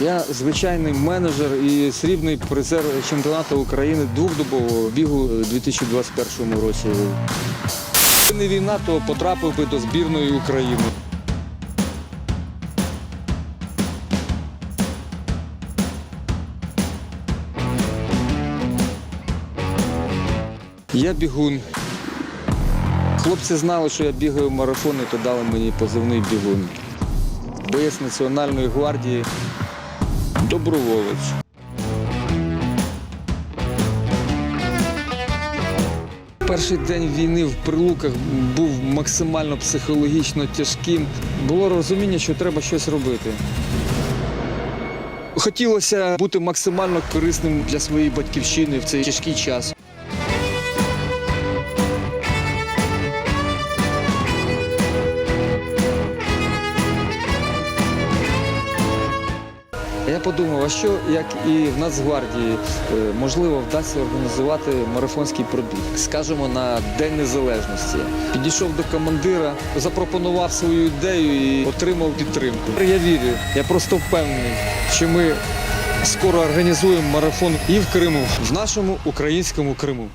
Я звичайний менеджер і срібний призер чемпіонату України двохдобового бігу у 2021 році. Не війна, то потрапив би до збірної України. Я бігун. Хлопці знали, що я бігаю марафони, то дали мені позивний бігун. Боєць Національної гвардії, доброволець. Перший день війни в прилуках був максимально психологічно тяжким. Було розуміння, що треба щось робити. Хотілося бути максимально корисним для своєї батьківщини в цей тяжкий час. Я подумав, а що як і в Нацгвардії е, можливо вдасться організувати марафонський пробіг, скажімо, на День Незалежності. Підійшов до командира, запропонував свою ідею і отримав підтримку. Я вірю, я просто впевнений, що ми скоро організуємо марафон і в Криму, в нашому українському Криму.